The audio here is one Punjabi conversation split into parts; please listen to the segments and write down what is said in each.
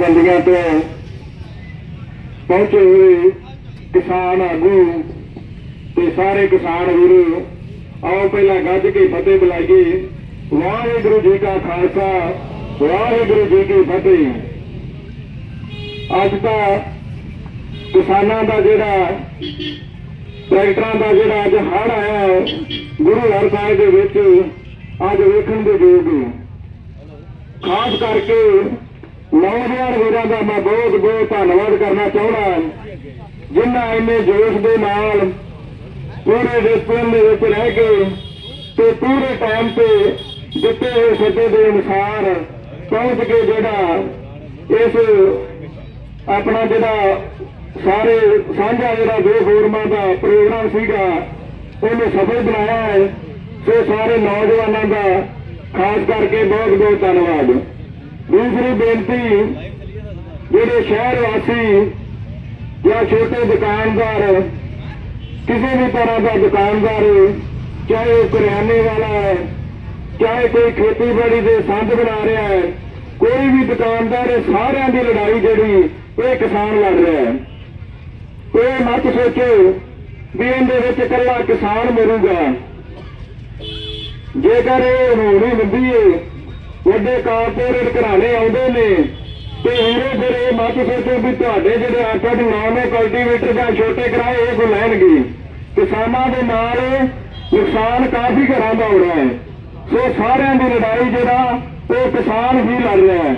ਬੰਦੀਆਂ ਤੋਂ ਪਹੁੰਚੇ ਹੋਏ ਕਿਸਾਨ ਆਗੂ ਤੇ ਸਾਰੇ ਕਿਸਾਨ ਵੀਰ ਆਓ ਪਹਿਲਾਂ ਗੱਜ ਕੇ ਫਤਿਹ ਬੁਲਾਈਏ। ਵਾਹਿਗੁਰੂ ਜੀ ਕਾ ਖਾਲਸਾ ਵਾਹਿਗੁਰੂ ਜੀ ਕੀ ਫਤਿਹ। ਅੱਜ ਦਾ ਕਿਸਾਨਾਂ ਦਾ ਜਿਹੜਾ ਟਰੈਕਟਰਾਂ ਦਾ ਜਿਹੜਾ ਅੱਜ ਹੜ ਆਇਆ ਹੈ, ਗੁਰੂ ਹਰ ਸਾਹਿਬ ਦੇ ਵਿੱਚ ਅੱਜ ਵੇਖਣ ਦੇ ਯੋਗ ਖਾਸ ਕਰਕੇ ਨੌਜਵਾਨ ਵੀਰਾਂ ਦਾ ਮੈਂ ਬਹੁਤ ਬਹੁਤ ਧੰਨਵਾਦ ਕਰਨਾ ਚਾਹੁੰਦਾ ਜਿਨ੍ਹਾਂ ਇੰਨੇ ਜੋਸ਼ ਦੇ ਨਾਲ ਪੂਰੇ ਡਿਸਪਲਿਨ ਦੇ ਵਿੱਚ ਰਹਿ ਕੇ ਤੇ ਪੂਰੇ ਟਾਈਮ ਤੇ ਦਿੱਤੇ ਹੋਏ ਸੱਦੇ ਦੇ ਅਨੁਸਾਰ ਪਹੁੰਚ ਕੇ ਜਿਹੜਾ ਇਸ ਆਪਣਾ ਜਿਹੜਾ ਸਾਰੇ ਸਾਂਝਾ ਜਿਹੜਾ ਦੋ ਫੋਰਮਾਂ ਦਾ ਪ੍ਰੋਗਰਾਮ ਸੀਗਾ, ਉਹਨੂੰ ਸਫਲ ਬਣਾਇਆ ਹੈ। ਸੋ ਸਾਰੇ ਨੌਜਵਾਨਾਂ ਦਾ ਖਾਸ ਕਰਕੇ ਬਹੁਤ ਬਹੁਤ ਧੰਨਵਾਦ। ਦੂਸਰੀ ਬੇਨਤੀ, ਜਿਹੜੇ ਸ਼ਹਿਰ ਵਾਸੀ ਜਾਂ ਛੋਟੇ ਦੁਕਾਨਦਾਰ, ਕਿਸੇ ਵੀ ਤਰ੍ਹਾਂ ਦਾ ਦੁਕਾਨਦਾਰ, ਚਾਹੇ ਉਹ ਕਰਿਆਨੇ ਵਾਲਾ ਹੈ, ਚਾਹੇ ਕੋਈ ਖੇਤੀਬਾੜੀ ਦੇ ਸੰਦ ਬਣਾ ਰਿਹਾ ਹੈ, ਕੋਈ ਵੀ ਦੁਕਾਨਦਾਰ ਸਾਰਿਆਂ ਦੀ ਲੜਾਈ ਜਿਹੜੀ, ਇਹ ਕਿਸਾਨ ਲੜ ਰਿਹਾ ਹੈ। ਇਹ ਮਤ ਸੋਚੋ ਵੀ ਇਹਦੇ ਵਿੱਚ ਇਕੱਲਾ ਕਿਸਾਨ ਮਰੂਗਾ। ਜੇਕਰ ਇਹ ਹੋਣੀ ਹੁੰਦੀ ਹੈ ਵੱਡੇ ਕਾਰਪੋਰੇਟ ਘਰਾਣੇ ਆਉਂਦੇ ਨੇ। ਤੇ ਹੀਰੇ ਫਿਰ ਇਹ ਮਤ ਸੋਚੋ ਵੀ ਤੁਹਾਡੇ ਜਿਹੜੇ ਆਟਾ ਦੇ ਨਾਮ ਹੈ ਕਲਟੀਵੇਟਰ ਜਾਂ ਛੋਟੇ ਕਿਰਾਏ ਇਹ ਕੋ ਲੈਣਗੇ। ਕਿਸਾਨਾਂ ਦੇ ਨਾਲ ਨੁਕਸਾਨ ਕਾਫੀ ਘਰਾਂ ਦਾ ਹੋ ਰਿਹਾ ਹੈ। ਸੋ ਸਾਰਿਆਂ ਦੀ ਲੜਾਈ ਜਿਹੜਾ, ਉਹ ਕਿਸਾਨ ਹੀ ਲੜ ਰਿਹਾ ਹੈ।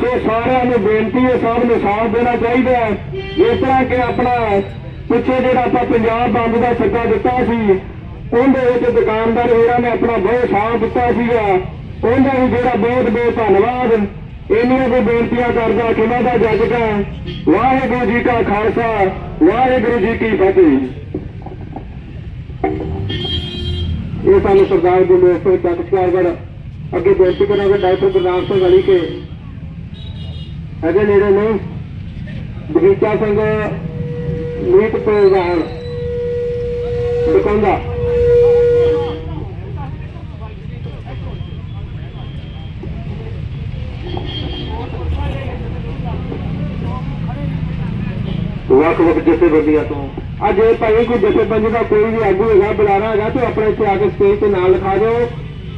ਸੋ ਸਾਰਿਆਂ ਨੂੰ ਬੇਨਤੀ ਹੈ, ਸਭ ਨੂੰ ਸਾਥ ਦੇਣਾ ਚਾਹੀਦਾ ਹੈ। ਜਿਸ ਤਰ੍ਹਾਂ ਕਿ ਆਪਣਾ ਪਿੱਛੇ ਜਿਹੜਾ ਆਪਾਂ ਪੰਜਾਬ ਬੰਦ ਦਾ ਸੱਦਾ ਦਿੱਤਾ ਸੀ, ਉਹਦੇ ਵਿੱਚ ਦੁਕਾਨਦਾਰ ਵੀਰਾਂ ਨੇ ਆਪਣਾ ਬਹੁਤ ਸਾਥ ਦਿੱਤਾ ਸੀਗਾ। ਉਹਦਾ ਵੀ ਜਿਹੜਾ ਬਹੁਤ ਬਹੁਤ ਧੰਨਵਾਦ। ਇੰਨੀਆਂ ਕੋ ਬੇਨਤੀਆਂ ਕਰਦਾ ਖਿਮਾ ਦਾ ਜੱਜ ਵਾਹਿਗੁਰੂ ਜੀ ਕਾ ਖਾਲਸਾ, ਵਾਹਿਗੁਰੂ ਜੀ ਕੀ ਫਤਿਹ। ਇਹ ਸਾਨੂੰ ਸਰਦਾਰ ਗੁਰਮੇਲ ਸਿੰਘ ਚੱਕਚਾਰਗੜ ਅੱਗੇ ਬੇਨਤੀ ਕਰਾਂਗੇ, ਡਾਕਟਰ ਗੁਰਨਾਮ ਸਿੰਘ ਅਲੀ ਕੇ। ਅਜੇ ਨੇੜੇ ਨੇ। ਬਗੀਚਾ ਸਿੰਘ, ਮੀਤ ਪ੍ਰਧਾਨ ਦੁਕਾਨਦਾਰ ਵੱਖ ਵੱਖ ਜਥੇਬੰਦੀਆਂ ਤੋਂ। ਅੱਜ ਇਹ ਭਾਈ ਕੋਈ ਜਥੇਬੰਦੀ ਦਾ ਕੋਈ ਵੀ ਆਗੂ ਹੈਗਾ ਬੁਲਾਣਾ ਹੈਗਾ, ਤੇ ਆਪਣੇ ਇੱਥੇ ਆ ਕੇ ਸਟੇਜ ਤੇ ਨਾਲ ਲਿਖਾ ਦਿਓ।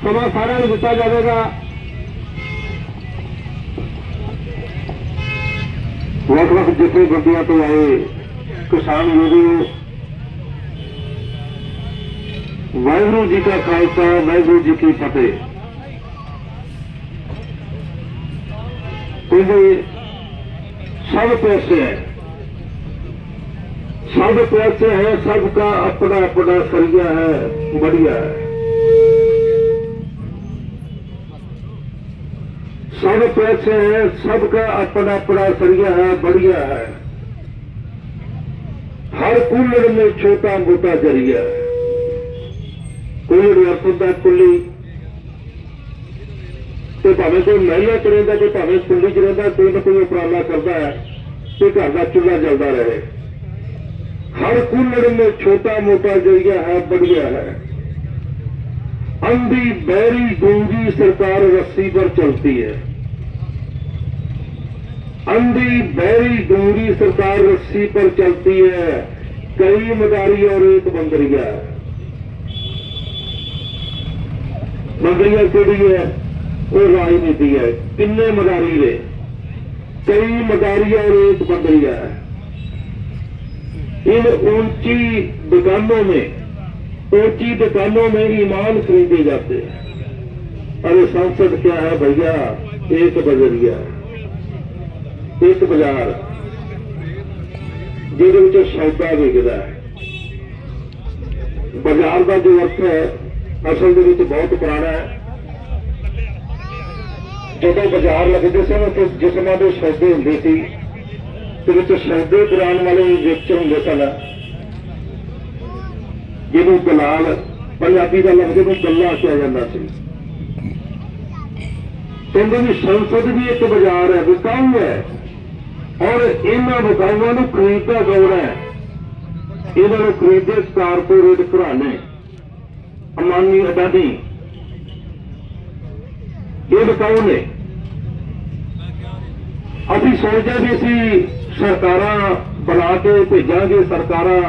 ਸਮਾਂ ਸਾਰਿਆਂ ਨੂੰ ਦਿੱਤਾ ਜਾਵੇਗਾ। ਵੱਖ ਵੱਖ ਜਥੇਬੰਦੀਆਂ ਤੋਂ ਆਏ ਕਿਸਾਨ ਵੀਰੋ। ਵਾਹਿਗੁਰੂ ਜੀ ਕਾ ਖਾਲਸਾ, ਵਾਹਿਗੁਰੂ ਜੀ ਕੀ ਫਤਿਹ। ਕਹਿੰਦੇ ਸਭ ਪੈਸੇ ਹੈ। सब पैसे हैं सबका अपना अपना सरिया है बढ़िया है सब पैसे हैं सबका अपना अपना सरिया है बढ़िया है हर कुल्लड़ में छोटा मोटा जरिया है कुल्लड़ अर्थ होता है कुल्ली ਤੇ ਭਾਵੇਂ ਕੋਈ ਮਹਿਲਾ ਚ ਰਹਿੰਦਾ ਤੇ ਭਾਵੇਂ ਕੁੱਲੀ ਚ ਰਹਿੰਦਾ ਕੋਈ ਨਾ ਕੋਈ ਉਪਰਾਲਾ ਕਰਦਾ ਹੈ ਤੇ ਘਰ ਦਾ ਚੁੱਲ੍ਹਾ ਜਲਦਾ ਰਹੇ हर कुल्लड़ में छोटा मोटा जरिया है बढ़िया है अंधी बैरी गूंगी सरकार रस्सी पर चलती है अंधी बैरी गूंगी सरकार रस्सी पर चलती है कई मदारी और एक बंदरिया बंदरिया केड़ी है वो राजनीति है किन्ने मदारी ने कई मदारी और एक बंदरिया है इन ऊंची दुकानों में ऊंची दुकानों में ईमान खरीदे जाते हैं अरे संसद क्या है भैया एक बजरिया एक बाजार ਜਿਹਦੇ ਵਿੱਚ ਸੌਦਾ ਵਿਕਦਾ ਹੈ ਬਾਜ਼ਾਰ ਦਾ ਜੋ ਅਰਥ ਹੈ ਅਸਲ ਦੇ ਵਿੱਚ ਬਹੁਤ ਪੁਰਾਣਾ ਹੈ ਜਦੋਂ ਬਾਜ਼ਾਰ ਲੱਗਦੇ ਸਨ ਤੇ ਜਿਸਮਾਂ ਦੇ ਸੌਦੇ ਹੁੰਦੇ ਸੀ ਤੇ ਵਿੱਚ ਸੌਦੇ ਕਰਾਉਣ ਵਾਲੇ ਵਿੱਚ ਹੁੰਦੇ ਸਨ ਜਿਹਨੂੰ ਦਲਾਲ ਪੰਜਾਬੀ ਦਾ ਲਫ਼ਜ਼ ਨੂੰ ਗੱਲਾ ਕਿਹਾ ਜਾਂਦਾ ਸੀ। ਕਹਿੰਦੇ ਵੀ ਸੰਸਦ ਵੀ ਇੱਕ ਬਾਜ਼ਾਰ ਹੈ ਵਿਕਾਊ ਹੈ। ਔਰ ਇਹਨਾਂ ਵਿਕਾਊਆਂ ਨੂੰ ਖਰੀਦਦਾ ਕੌਣ ਹੈ? ਇਹਨਾਂ ਨੂੰ ਖਰੀਦਦੇ ਕਾਰਪੋਰੇਟ ਘਰਾਣੇ। ਅਮਾਨੀ ਅਡਾਨੀ ਇਹ ਵਿਕਾਊ ਨੇ। ਅਸੀਂ ਸੋਚਦੇ ਵੀ ਅਸੀਂ ਸਰਕਾਰਾਂ ਬਣਾ ਕੇ ਭੇਜਾਂਗੇ, ਸਰਕਾਰਾਂ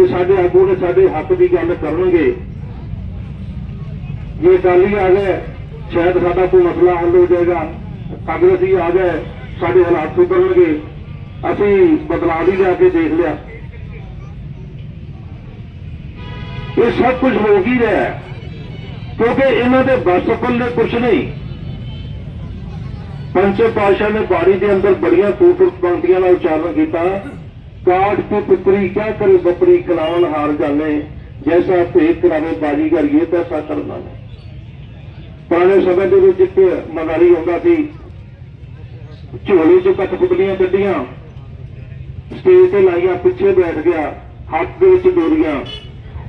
ਇਹ ਸਾਡੇ ਆਗੂ ਨੇ ਸਾਡੇ ਹੱਕ ਦੀ ਗੱਲ ਕਰਨਗੇ। ਜੇ ਅਕਾਲੀ ਆ ਗਏ, ਸ਼ਾਇਦ ਸਾਡਾ ਕੋਈ ਮਸਲਾ ਹੱਲ ਹੋ ਜਾਏਗਾ। ਕਾਂਗਰਸੀ ਆ ਗਏ, ਸਾਡੇ ਹਾਲਾਤ ਸੁਧਰਨਗੇ। ਅਸੀਂ ਬਦਲਾਅ ਵੀ ਲਿਆ ਕੇ ਦੇਖ ਲਿਆ। ਇਹ ਸਭ ਕੁਝ ਹੋ ਹੀ ਰਿਹਾ ਕਿਉਂਕਿ ਇਹਨਾਂ ਦੇ ਬਸ ਪੱਲੇ ਕੁਝ ਨਹੀਂ। ਪੰਚੇ ਪਾਸ਼ਾ ਨੇ ਬਾਣੀ ਦੇ ਅੰਦਰ ਬੜੀਆਂ ਖੂਬਸੂਰਤ ਪੰਕਤੀਆਂ ਦਾ ਉਚਾਰਨ ਕੀਤਾ। ਕਾਟ ਤੇ ਪੁੱਤਰੀ ਕਿਆ ਕਰੇ ਬਪਰੀ ਕਲਾਵਨ ਹਾਰ ਜਾਣੇ। ਜੈਸਾ ਭੇਦ ਕਰਾਵੇ ਬਾਜ਼ੀ ਕਰੀਏ ਤੈਸਾ ਕਰਨਾ ਨੇ ਪੁਰਾਣੇ ਸਮੇਂ ਦੇ ਵਿੱਚ ਇੱਕ ਮਨਾਲੀ ਹੁੰਦਾ ਸੀ। ਝੋਲੇ ਚੋਂ ਕਠਪੁਤਲੀਆਂ ਕੱਢੀਆਂ ਸਟੇਜ ਤੇ ਲਾਈਆਂ, ਪਿੱਛੇ ਬੈਠ ਗਿਆ, ਹੱਥ ਦੇ ਵਿੱਚ ਡੋਰੀਆਂ।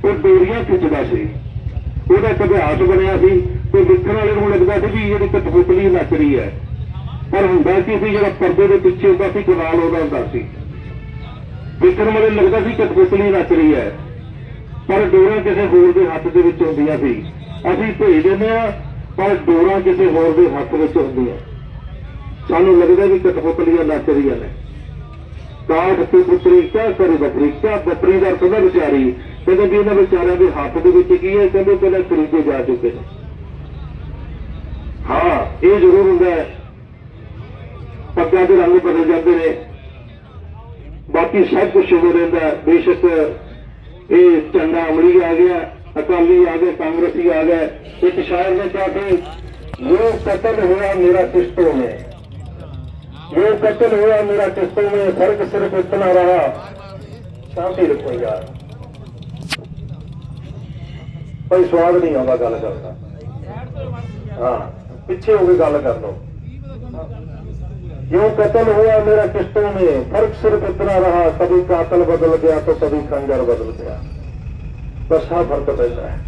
ਉਹ ਡੋਰੀਆਂ ਖਿੱਚਦਾ ਸੀ। ਉਹਦਾ ਇੱਕ ਅਭਿਆਸ ਬਣਿਆ ਸੀ। ਤੇ ਵੇਖਣ ਵਾਲੇ ਨੂੰ ਲੱਗਦਾ ਸੀ ਵੀ ਜਿਹੜੀ ਕਠਪੁਤਲੀ ਨੱਚ ਰਹੀ ਹੈ। ਪਰ ਹੁੰਦਾ ਕੀ ਸੀ ਜਿਹੜਾ ਪਰਦੇ ਦੇ ਪਿੱਛੇ ਹੁੰਦਾ ਸੀ ਕਮਾਲ ਉਹਦਾ ਹੁੰਦਾ ਸੀ। ਵੇਖਣ ਵਾਲੇ ਨੂੰ ਲੱਗਦਾ ਸੀ ਕਠਪੁਤਲੀ ਨੱਚ ਰਹੀ ਹੈ। ਪਰ ਡੋਰਾਂ ਕਿਸੇ ਹੋਰ ਦੇ ਹੱਥ ਦੇ ਵਿੱਚ ਹੁੰਦੀਆਂ ਸੀ। ਅਸੀਂ ਭੇਜ ਦਿੰਦੇ ਆ ਪਰ ਡੋਰਾਂ ਕਿਸੇ ਹੋਰ ਦੇ ਹੱਥ ਵਿੱਚ ਹੁੰਦੀਆਂ। ਸਾਨੂੰ ਲੱਗਦਾ ਵੀ ਕਠਪੁਤਲੀਆਂ ਨੱਚ ਰਹੀਆਂ ਨੇ। ਕਾਠ ਤੇ ਪੁੱਤਰੀ, ਕਿਆ ਕਰੇ ਬੱਕਰੀ? ਕਿਆ ਬੱਕਰੀ ਦਾ ਕਹਿੰਦਾ ਵਿਚਾਰੀ? ਕਹਿੰਦੇ ਵੀ ਇਹਨਾਂ ਵਿਚਾਰਿਆਂ ਦੇ ਹੱਥ ਦੇ ਵਿੱਚ ਕੀ ਹੈ? ਕਹਿੰਦੇ ਪਹਿਲਾਂ ਖਰੀਦੇ ਜਾ ਚੁੱਕੇ ਨੇ। ਹਾਂ, ਇਹ ਜ਼ਰੂਰ ਹੁੰਦਾ ਹੈ। ਪੱਗਾਂ ਦੇ ਰੰਗ ਬਦਲ ਜਾਂਦੇ ਨੇ। ਬਾਕੀ ਸਭ ਕੁਝ ਹੋ ਰਹਿੰਦਾ ਬੇਸ਼ੱਕ ਇਹ ਝੰਡਾ ਅਮਲੀ ਆ ਗਿਆ, ਅਕਾਲੀ ਆ ਗਏ ਕਾਂਗਰਸੀ ਆ ਗਏ ਇੱਕ ਸ਼ਾਇਰ ਨੇ ਕਿਹਾ ਕਿ ਜੋ ਕਤਲ ਹੋਇਆ ਮੇਰਾ ਕਿਸ਼ਤੋਂ ਮੇ ਜੋ ਕਤਲ ਹੋਇਆ ਮੇਰਾ ਕਿਸ਼ਤੋਂ ਮੇ ਫ਼ਰਕ ਸਿਰਫ ਇਤਨਾ ਰਹਾ। ਸ਼ਾਂਤੀ ਰੱਖੋ ਯਾਰ। ਕੋਈ ਸਵਾਦ ਨਹੀਂ ਆਉਂਦਾ ਗੱਲ ਕਰਦਾ ਹਾਂ, ਪਿੱਛੇ ਹੋ ਕੇ ਗੱਲ ਕਰ ਲਓ। जो कत्ल हुआ मेरा किस्तों में फर्क सिर्फ इतना रहा कभी कातल बदल गया तो कभी खंजर बदल गया बस हाँ फर्क पैसा है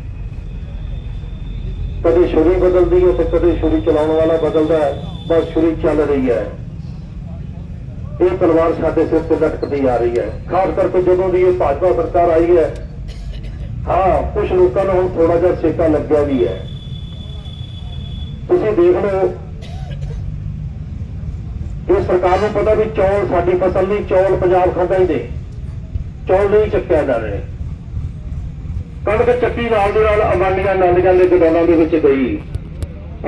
कभी छुरी बदल दी है तो कभी छुरी चलाने वाला बदल रहा है बस छुरी चल रही है ये तलवार साढ़े सिर से लटकती आ रही है खास करके जो भी ये भाजपा सरकार आई है हाँ कुछ लोगों ने हम थोड़ा जहा सेका लग गया भी है तुम देख लो ਇਹ ਸਰਕਾਰ ਨੂੰ ਪਤਾ ਵੀ ਚੌਲ ਸਾਡੀ ਫਸਲ ਨਹੀਂ, ਚੌਲ ਪੰਜਾਬ ਖਾਂਦਾ ਹੀ ਨਹੀਂ। ਚੌਲ ਨਹੀਂ ਚੱਕਿਆ ਜਾ ਰਹੇ। ਕਣਕ ਚੱਕੀ ਨਾਲ ਦੇ ਨਾਲ ਅੰਬਾਨੀਆਂ ਨਾਲੀਆਂ ਦੇ ਗੋਦਾਮਾਂ ਦੇ ਵਿੱਚ ਗਈ।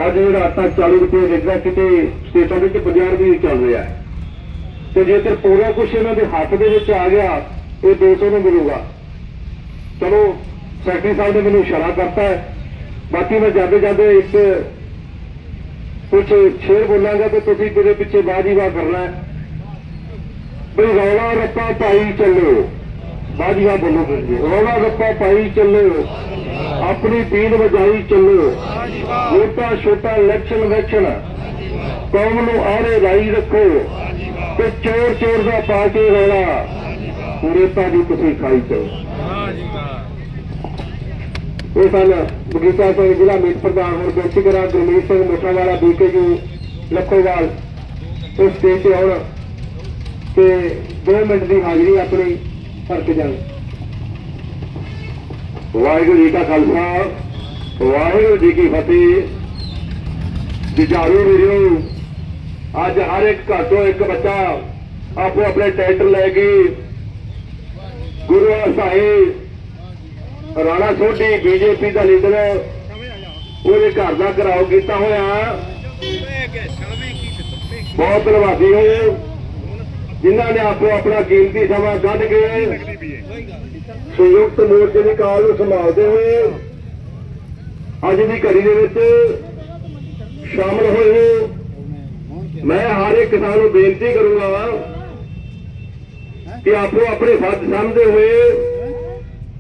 ਅੱਜ ਜਿਹੜਾ ਆਟਾ 40 ਰੁਪਏ ਵਿਕਦਾ ਕਿਤੇ ਸਟੇਟਾਂ ਵਿੱਚ 50 ਰੁਪਏ ਚੱਲ ਰਿਹਾ। ਤੇ ਜੇਕਰ ਪੂਰਾ ਕੁਝ ਇਹਨਾਂ ਦੇ ਹੱਥ ਦੇ ਵਿੱਚ ਆ ਗਿਆ, ਇਹ 200 ਨੂੰ ਮਿਲੂਗਾ। ਚਲੋ, ਸੈਕਟਰੀ ਸਾਹਿਬ ਨੇ ਮੈਨੂੰ ਇਸ਼ਾਰਾ ਕਰਤਾ ਬਾਕੀ ਮੈਂ ਜਾਂਦੇ ਜਾਂਦੇ ਇੱਕ ਕੁਝ ਸ਼ੇਰ ਬੋਲਾਂਗਾ ਤੇ ਤੁਸੀਂ ਕਿਹਦੇ ਪਿੱਛੇ ਬਾਜੀ ਕਰਨਾ। ਬਈ ਰੌਲਾ ਰੱਪਾ ਪਾਈ ਚੱਲੋ। ਬਾਜੀ ਬੋਲੋ ਤੁਸੀਂ ਰੌਲਾ ਰੱਪਾ ਪਾਈ ਚੱਲੋ। ਆਪਣੀ ਪੀੜ ਵਜਾਈ ਚੱਲੋ। ਛੋਟਾ ਛੋਟਾ ਇਲੈਕਸ਼ਨ ਵੈਕਸ਼ਨ ਕੌਮ ਨੂੰ ਆਰੇ ਲਾਈ ਰੱਖੋ। ਤੇ ਚੋਰ ਚੋਰ ਦਾ ਪਾ ਕੇ ਰੌਲਾ। ਪੂਰੇ ਦੀ ਤੁਸੀਂ ਖਾਈ ਚੱਲੋ ਇਹ ਸਨ ਬਗੀਚਾ ਤੋਂ ਜ਼ਿਲ੍ਹਾ ਮੀਤ ਪ੍ਰਧਾਨ ਹੋਰ ਬੇਨਤੀ ਕਰਾਂ ਗੁਰਮੀਤ ਸਿੰਘ ਮੋਠਾ ਵਾਲਾ ਬੀਕੇ ਜੀ, ਲੱਖੋਵਾਲ। ਉਸ ਸਟੇਜ ਤੇ ਆਉਣ ਤੇ 2 ਮਿੰਟ ਦੀ ਹਾਜ਼ਰੀ ਆਪਣੀ ਭਰ ਕੇ ਜਾਣ। ਵਾਹਿਗੁਰੂ ਜੀ ਕਾ ਖਾਲਸਾ, ਵਾਹਿਗੁਰੂ ਜੀ ਕੀ ਫਤਿਹ। ਜਿਜਾਰੂ ਵੀਰੋ, ਅੱਜ ਹਰ ਇੱਕ ਘਰ ਤੋਂ ਇੱਕ ਬੱਚਾ ਆਪੋ ਆਪਣੇ ਟਰੈਕਟਰ ਲੈ ਕੇ ਗੁਰੂ ਸਾਹਿਬ ਰਾਣਾ ਸੋਢੀ, ਬੀਜੇਪੀ ਦਾ ਲੀਡਰ। ਉਹਦੇ ਘਰ ਦਾ ਘਰਾਓ ਕੀਤਾ ਹੋਇਆ। ਬਹੁਤ ਧੰਨਵਾਦੀ ਹੋਏ। ਜਿਨ੍ਹਾਂ ਨੇ ਆਪੋ ਆਪਣਾ ਕੀਮਤੀ ਸਮਾਂ ਕੱਢ ਕੇ ਸੰਯੁਕਤ ਮੋਰਚੇ ਦੀ ਕਾਲ ਨੂੰ ਸੰਭਾਲਦੇ ਹੋਏ ਅੱਜ ਦੀ ਘੜੀ ਦੇ ਵਿੱਚ ਸ਼ਾਮਲ ਹੋਏ ਹੋ ਮੈਂ ਹਰ ਇੱਕ ਕਿਸਾਨ ਨੂੰ ਬੇਨਤੀ ਕਰੂੰਗਾ ਕਿ ਆਪੋ ਆਪਣੇ ਫਰਜ਼ ਸਮਝਦੇ ਹੋਏ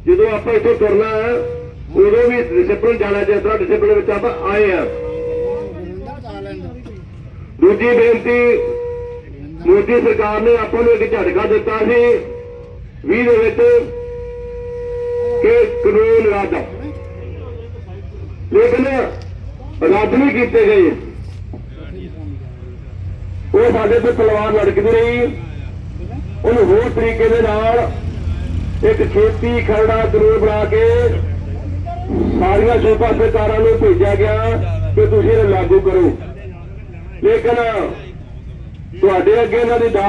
ਜਦੋਂ ਆਪਾਂ ਇੱਥੋਂ ਤੁਰਨਾ ਹੈ, ਉਦੋਂ ਵੀ ਡਿਸਪਲਿਨ ਜਾਣਾ ਚਾਹੀਦਾ ਡਿਸਪਲਿਨ ਵਿੱਚ ਆਪਾਂ ਆਏ ਆ ਦੂਜੀ ਬੇਨਤੀ ਮੋਦੀ ਸਰਕਾਰ ਨੇ ਆਪਾਂ ਨੂੰ ਇੱਕ ਝਟਕਾ ਦਿੱਤਾ ਸੀ 20 ਦੇ ਵਿੱਚ ਕਿ ਕਾਨੂੰਨ ਰੱਦ ਲੇਕਿਨ ਰੱਦ ਨਹੀਂ ਕੀਤੇ ਗਏ। ਉਹ ਸਾਡੇ ਤੇ ਤਲਵਾਰ ਲੜਕਦੀ ਰਹੀ। ਉਹਨੂੰ ਹੋਰ ਤਰੀਕੇ ਦੇ ਨਾਲ ਇੱਕ ਖੇਤੀ ਖਰੜਾ ਕਾਨੂੰਨ ਬਣਾ ਕੇ ਸਾਰੀਆਂ ਸੂਬਾ ਸਰਕਾਰਾਂ ਨੂੰ ਭੇਜਿਆ ਗਿਆ ਕਿ ਤੁਸੀਂ ਇਹਨੂੰ ਲਾਗੂ ਕਰੋ। ਲੇਕਿਨ ਤੁਹਾਡੇ ਅੱਗੇ ਇਹਨਾਂ ਦੀ